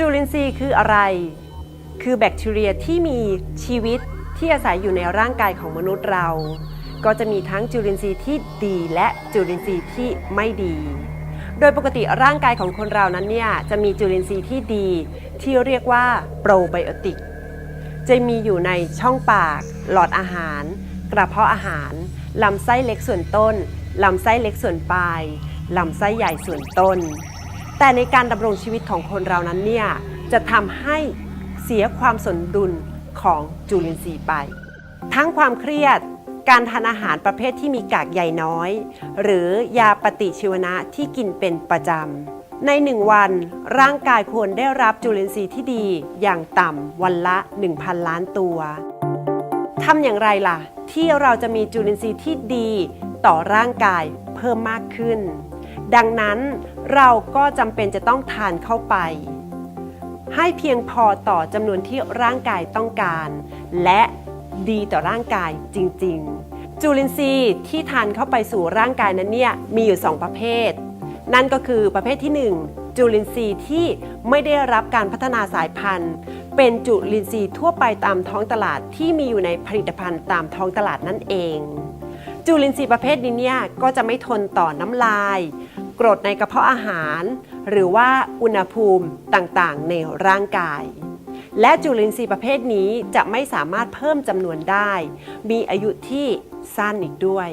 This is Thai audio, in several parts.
จุลินทรีย์คืออะไร คือแบคทีเรียที่มีชีวิตที่อาศัยอยู่ในร่างกายของมนุษย์เรา ก็จะมีทั้งจุลินทรีย์ที่ดีและจุลินทรีย์ที่ไม่ดี โดยปกติร่างกายของคนเรานั้นเนี่ยจะมีจุลินทรีย์ที่ดี ที่เรียกว่าโปรไบโอติก จะมีอยู่ในช่องปาก หลอดอาหาร กระเพาะอาหาร ลำไส้เล็กส่วนต้น ลำไส้เล็กส่วนปลาย ลำไส้ใหญ่ส่วนต้น แต่ในการดำรงชีวิตของคนเรานั้นเนี่ยจะทำให้เสียความสมดุลของจุลินทรีย์ไป ทั้งความเครียดการทานอาหารประเภทที่มีกากใยน้อย หรือยาปฏิชีวนะที่กินเป็นประจำ ในหนึ่งวันร่างกายควรได้รับจุลินทรีย์ที่ดีอย่างต่ำวันละ 1,000 ล้านตัวทำอย่างไรล่ะ ที่เราจะมีจุลินทรีย์ที่ดีต่อร่างกายเพิ่มมากขึ้น ดังนั้น เราก็จำเป็นจะต้องทานเข้าไป ให้เพียงพอต่อจำนวนที่ร่างกายต้องการ และดีต่อร่างกายจริง ๆ จุลินทรีย์ที่ทานเข้าไปสู่ร่างกายนั้นเนี่ยมีอยู่ 2 ประเภท นั่นก็คือประเภทที่ 1 จุลินทรีย์ที่ไม่ได้รับการพัฒนาสายพันธุ์ เป็นจุลินทรีย์ทั่วไปตามท้องตลาดที่มีอยู่ในผลิตภัณฑ์ตามท้องตลาดนั่นเอง จุลินทรีย์ประเภทนี้เนี่ยก็จะไม่ทนต่อน้ำลาย กรดในกระเพาะอาหาร หรือว่าอุณหภูมิต่างๆ ในร่างกาย และจุลินทรีย์ประเภทนี้จะไม่สามารถเพิ่มจำนวนได้ มีอายุที่สั้นอีกด้วย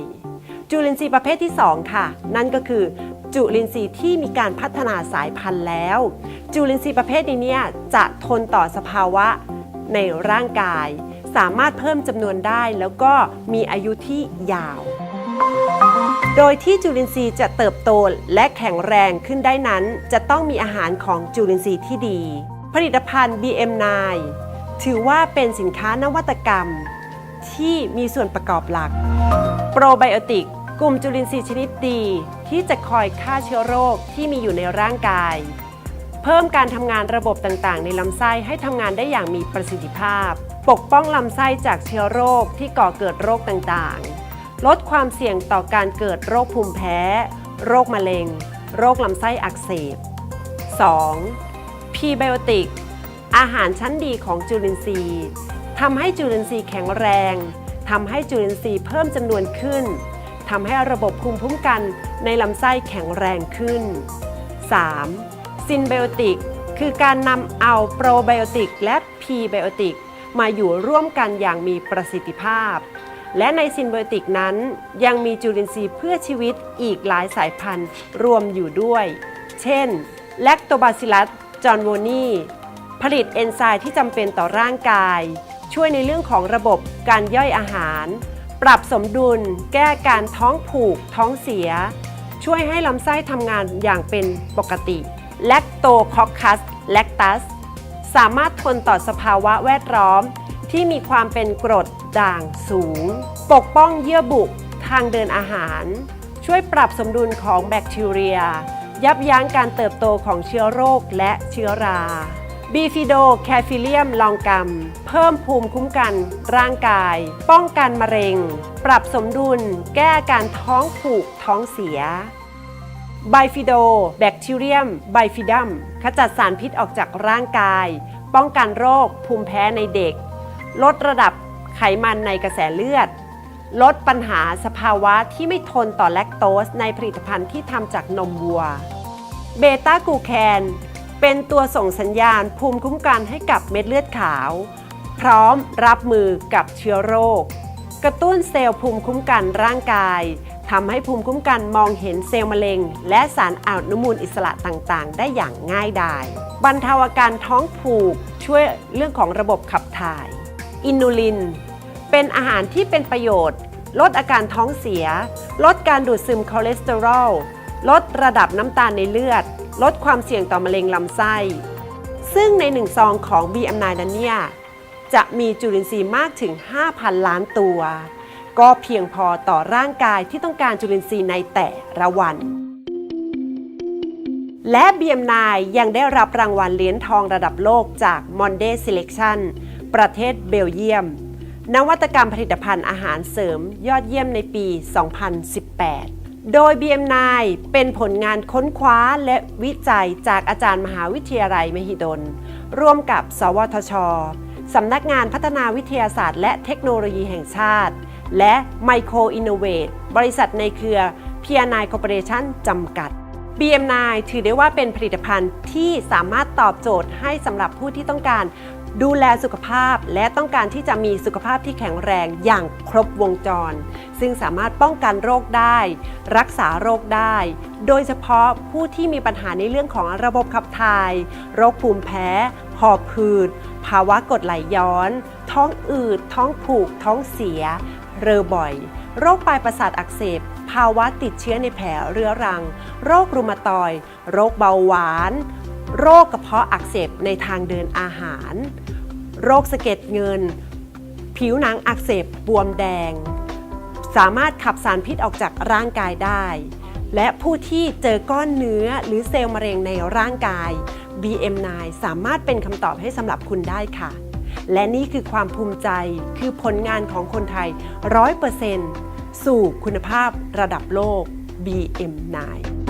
จุลินทรีย์ประเภทที่ 2 ค่ะ นั่นก็คือจุลินทรีย์ที่มีการพัฒนาสายพันธุ์แล้ว จุลินทรีย์ประเภทนี้เนี่ยจะทนต่อสภาวะในร่างกาย สามารถเพิ่มจำนวนได้แล้วก็มีอายุที่ยาว โดยที่จุลินทรีย์จะเติบโตและแข็งแรงขึ้นได้นั้น จะต้องมีอาหารของจุลินทรีย์ที่ดี ผลิตภัณฑ์ BM9 ถือว่าเป็นสินค้านวัตกรรม ที่มีส่วนประกอบหลัก โปรไบโอติก กลุ่มจุลินทรีย์ชนิดดี ที่จะคอยฆ่าเชื้อโรคที่มีอยู่ในร่างกาย เพิ่มการทำงานระบบต่างๆ ในลำไส้ให้ทำงานได้อย่างมีประสิทธิภาพ ปกป้องลำไส้จากเชื้อโรคที่ก่อเกิดโรคต่างๆ ลดความเสี่ยงต่อการเกิดโรคภูมิแพ้ โรคมะเร็ง โรคลำไส้อักเสบ 2. พีไบโอติก อาหารชั้นดีของจุลินทรีย์ทำให้จุลินทรีย์แข็งแรงทำให้จุลินทรีย์เพิ่มจำนวนขึ้นทำให้ระบบภูมิคุ้มกันในลำไส้แข็งแรงขึ้น 3. ซินไบโอติก คือการนำเอาโปรไบโอติกและพีไบโอติกมาอยู่ร่วมกันอย่างมีประสิทธิภาพ และในซินไบโอติกนั้น ยังมีจุลินทรีย์เพื่อชีวิตอีกหลายสายพันธุ์รวมอยู่ด้วย เช่น แลคโตบาซิลัส จอห์นโวนีผลิตเอนไซม์ที่จำเป็นต่อร่างกาย ช่วยในเรื่องของระบบการย่อยอาหาร ปรับสมดุล แก้การท้องผูก ท้องเสีย ช่วยให้ลำไส้ทำงานอย่างเป็นปกติ แลคโตคอคัส แลคตัส สามารถทนต่อสภาวะแวดล้อม ที่มีความเป็นกรดด่างสูง ปกป้องเยื่อบุทางเดินอาหาร ช่วยปรับสมดุลของแบคทีเรีย ยับยั้งการเติบโตของเชื้อโรคและเชื้อราบีฟิโดแคฟิเลียมลองกัมเพิ่มภูมิคุ้มกันร่างกาย ป้องกันมะเร็ง ปรับสมดุล แก้การท้องผูกท้องเสียไบฟิโดแบคทีเรียมไบฟิดัมขจัดสารพิษออกจากร่างกาย ป้องกันโรคภูมิแพ้ในเด็ก ลดระดับไขมันในกระแสเลือด ลดปัญหาสภาวะที่ไม่ทนต่อแลคโตสในผลิตภัณฑ์ที่ทำจากนมวัว เบต้ากลูแคนเป็นตัวส่งสัญญาณภูมิคุ้มกันให้กับเม็ดเลือดขาว พร้อมรับมือกับเชื้อโรค กระตุ้นเซลล์ภูมิคุ้มกันร่างกายทำให้ภูมิคุ้มกันมองเห็นเซลล์มะเร็ง และสารอนุมูลอิสระต่างๆ ได้อย่างง่ายดาย บรรเทาอาการท้องผูกช่วยเรื่องของระบบขับถ่าย อินูลิน เป็นอาหารที่เป็นประโยชน์ ลดอาการท้องเสีย ลดการดูดซึมคอเลสเตอรอล ลดระดับน้ำตาลในเลือด ลดความเสี่ยงต่อมะเร็งลำไส้ ซึ่งในหนึ่งซองของ BM9 นั้นเนี่ยจะมีจุลินทรีย์มากถึง 5,000 ล้านตัว ก็เพียงพอต่อร่างกายที่ต้องการจุลินทรีย์ในแต่ละวัน และ BM9 ยังได้รับรางวัลเหรียญทองระดับโลกจาก Monday Selection ประเทศเบลเยียม นวัตกรรมผลิตภัณฑ์อาหารเสริมยอดเยี่ยมในปี 2018 โดย BM9 เป็นผลงานค้นคว้าและวิจัยจากอาจารย์มหาวิทยาลัยมหิดล ร่วมกับ สวทช สำนักงานพัฒนาวิทยาศาสตร์ และเทคโนโลยีแห่งชาติ และ Micro Innovate บริษัทในเครือ P9 Corporation จำกัด BM9 ถือได้ว่าเป็นผลิตภัณฑ์ที่สามารถตอบโจทย์ให้สำหรับผู้ที่ต้องการ ดูแลสุขภาพและต้องการที่จะมีสุขภาพที่แข็งแรงอย่างครบวงจร ซึ่งสามารถป้องกันโรคได้ รักษาโรคได้ โดยเฉพาะผู้ที่มีปัญหาในเรื่องของระบบขับถ่าย โรคภูมิแพ้หอบหืดภาวะกรดไหลย้อน ท้องอืด ท้องผูก ท้องเสีย เรอบ่อย โรคปลายประสาทอักเสบ ภาวะติดเชื้อในแผลเรื้อรัง โรครูมาตอย โรคเบาหวาน โรคกระเพาะอักเสบในทางเดินอาหาร โรคสะเก็ดเงิน ผิวหนังอักเสบบวมแดง สามารถขับสารพิษออกจากร่างกายได้ และผู้ที่เจอก้อนเนื้อหรือเซลล์มะเร็งในร่างกาย BM9 สามารถเป็นคำตอบให้สำหรับคุณได้ค่ะ และนี่คือความภูมิใจคือผลงานของคนไทย 100%สู่คุณภาพระดับโลก BM9